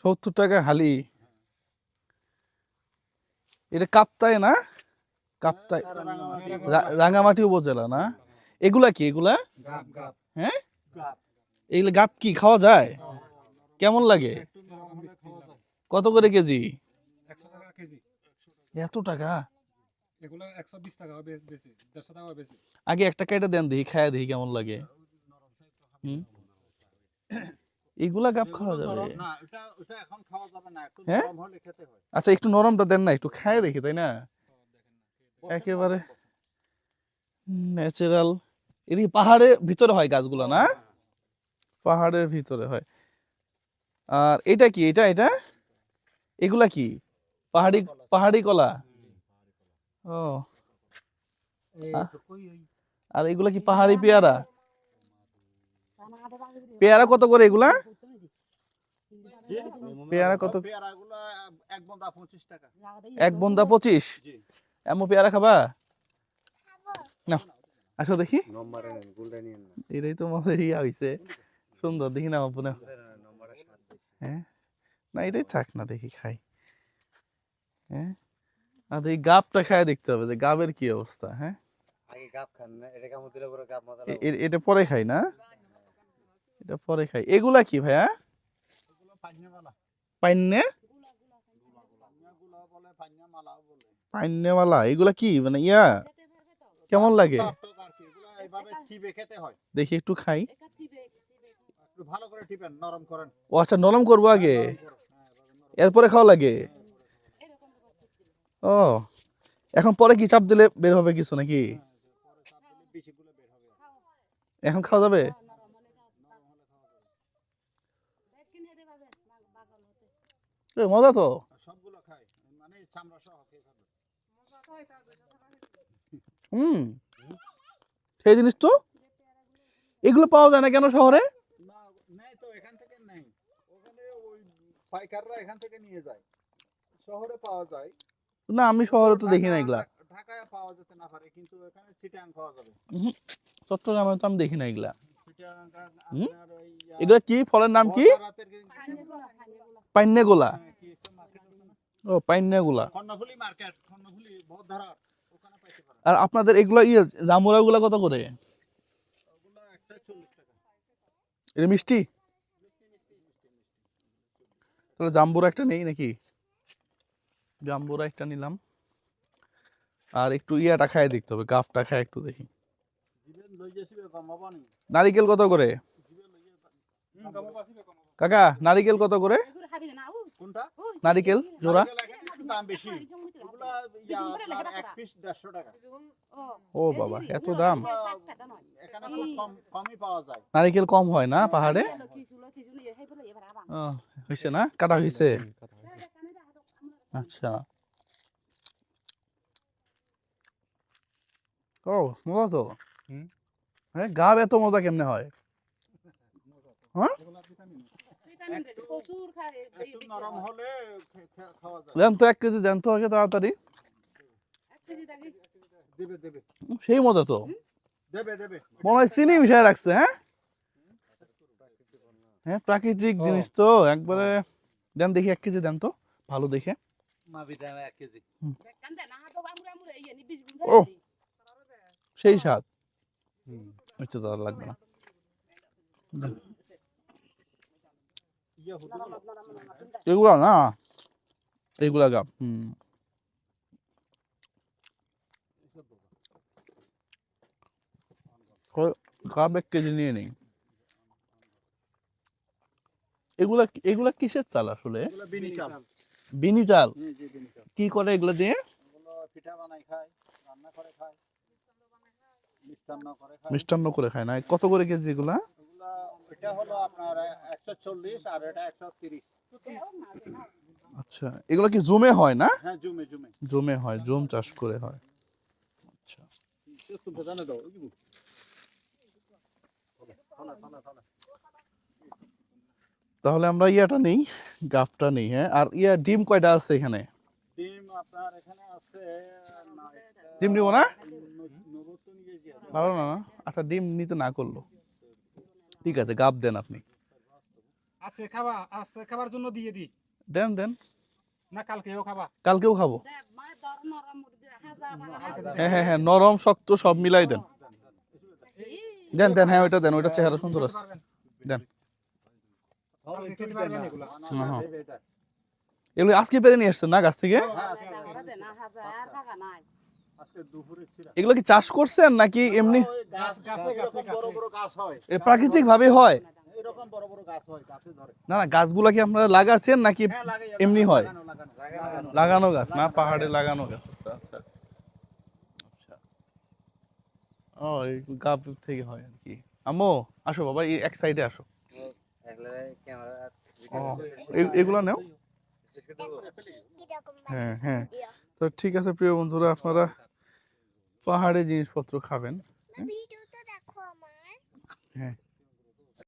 সত্তর টাকা হালি। এটা কাপ্তায় না? কাপ্তায় রাঙামাটি উপজেলা না? এগুলা কি এগুলা? হ্যাঁ? এগুলা গাপ কি খাওয়া যায়? কেমন লাগে? কত করে কেজি? একশো টাকা কেজি। এত টাকা? আগে একটা কেটে দেন দেখি খায়া দেখি কেমন লাগে। হুম? এগুলা গাপ খাওয়া যাবে? না এটা ওটা এখন খাওয়া যাবে না একটু হ্যাঁ? হলে খেতে হয়। আচ্ছা একটু নরমটা দেন না একটু খায় দেখি তাই না? একেবারে ন্যাচারাল এটি পাহাড়ের ভিতরে হয় গাছগুলো না? পাহাড়ের ভিতরে হয়। আর এটা কি এটা এটা? এগুলা কি? পাহাড়ি পাহাড়ি কলা। ও। আর এগুলা কি পাহাড়ি পেয়ারা? পেয়ারা কত করে এগুলা? পেয়ারা কত? এক বন্দা পঁচিশ টাকা। এক বন্দা পঁচিশ? জি। এমন পেয়ারা খাবা? না। আসো দেখি। এটাই তো ইয়া হইছে। সুন্দর দেখি না হ্যাঁ? না এটাই থাক না দেখি খাই। হ্যাঁ? আর এই গাবটা খায় দেখতে হবে যে গাবের কি অবস্থা হ্যাঁ? এটা পরে খাই না? এটা পরে খাই। এগুলা কি ভাইয়া পান্নামালাও বলে পাইন্নেওয়ালা এগুলা কি? মানে ইয়া কেমন লাগে? হয় দেখি একটু খাই। ভালো করে টিপেন নরম করেন। ও আচ্ছা নরম করব আগে? হ্যাঁ নরম এরপরে খাওয়া লাগে? ও এখন পরে কি চাপ দিলে বের হবে কিছু নাকি? এখন খাওয়া যাবে? মজা তো। আর সবগুলো খায় মানে হুম। সেই জিনিস তো? এগুলো পাওয়া যায় না কেন শহরে? না নেই তো এখান থেকে নেই। ওখানে ওই পাইকাররা এখান থেকে নিয়ে যায়। শহরে পাওয়া যায়। না আমি শহরে তো দেখি না এগুলা। ঢাকায় পাওয়া যেতে না পারে কিন্তু এখানে চিটাং পাওয়া যাবে। চট্টগ্রামে তো আমি দেখি না এগুলা। এগুলা কি? ফলের নাম কি- পাইন্নে গোলা হ্যাঁ, কি একটা market আছে না? ও পাইন্নে গোলা কর্ণফুলী মার্কেট কর্ণফুলী বহদ্ধারার ওখানে পাইতে পারেন আর আপনাদের এগুলা ইয়ে কত করে? ওগুলো একটা চল্লিশ টাকা। এটা মিষ্টি? তাহলে জাম্বুরা একটা নেই নাকি? জাম্বুরা একটা নিলাম। আর একটু ইয়াটা খায় দেখতে হবে গাফটা খায় একটু দেখি। নারিকেল কত করে। কাকা নারিকেল কত করে? নারিকেল জোড়া? দেড়শো টাকা। ও বাবা এত দাম। কম কমই পাওয়া নারিকেল কম হয় না পাহাড়ে? ও, হয়েছে না? কাটা হয়েছে? আচ্ছা। ও মজা তো। হ্যাঁ গাব এত মজা কেমনে হয়? হ্যাঁ? দেন তো এক কেজি দেন তো আগে তাড়াতাড়ি। দেবে দেবে। উম, সেই মজা তো। দেবে দেবে। মনে হয় চিনি মিশায় রাখছে হ্যাঁ? হ্যাঁ প্রাকৃতিক জিনিস তো একবারে। দেন দেখি এক কেজি দেন তো ভালো দেখে। এক কেজি। ও। সেই স্বাদ। আচ্ছা তো লাগবে না। এগুলা না? এগুলা গাব হুম। ক- এক কেজি নিয়ে নেই। এগুলা এগুলা কিসের চাল আসলে? বিনি চাল। বিনি চাল? জি জি বিনি চাল। কি করে এগুলো দিয়ে? এগুলো পিঠা বানাই খায় রান্না করে খায়। মিষ্টান্ন করে খায় না? কত করে কেজি এগুলা? এটা হলো আপনার একশো চল্লিশ আর এটা একশো তিরিশ। আচ্ছা এগুলো কি জমে হয় না? হ্যাঁ জুমে জুমে। জমে হয় জম চাষ করে হয়। আচ্ছা। তাহলে আমরা ইয়াটা নেই গাফটা নেই হ্যাঁ? আর ইয়া ডিম কয়টা আছে এখানে? ডিম আপনার এখানে আছে ডিম নিব না? ন- নবুত্তর নিয়ে যে আছে। ভালো না? আচ্ছা ডিম নিতে না করল। ঠিক আছে গাব দেন আপনি আজকে খাবা আজকে খাবার জন্য দিয়ে দি দেন দেন না কালকেও খাবা কালকেও খাব। হ্যাঁ হ্যাঁ হ্যাঁ নরম শক্ত সব মিলাই দেন দেন দেন হ্যাঁ ওইটা দেন ওইটা চেহারা সুন্দর আছে দেন। এগুলা? হ্যাঁ, হ্যাঁ। আজকে পেরে নিয়ে আসছেন না গাছ থেকে হ্যাঁ। এগুলো কি চাষ করছেন নাকি এমনি ওই গাছ গাছে, গাছে, এরকম বড় গাছে। বড় গাছ হয়। প্রাকৃতিক ভাবে হয়? এরকম বড় বড় গাছ হয় গাছে ধরে। না না গাছগুলা কি আপনারা লাগাছেন নাকি হ্যাঁ, এমনি হয়? লাগানো, গাছ? না পাহাড়ে লাগানো গাছ। আচ্ছা আচ্ছা। আচ্ছা। ও গাব থেকে হয় আর কি। আম্মু আসো বাবা এই এক সাইডে আসো। এ- এগুলা নাও। হ্যাঁ হ্যাঁ। তো ঠিক আছে প্রিয় বন্ধুরা আপনারা পাহাড়ে জিনিসপত্র খাবেন। ভিডিওটা দেখো আমার। হ্যাঁ।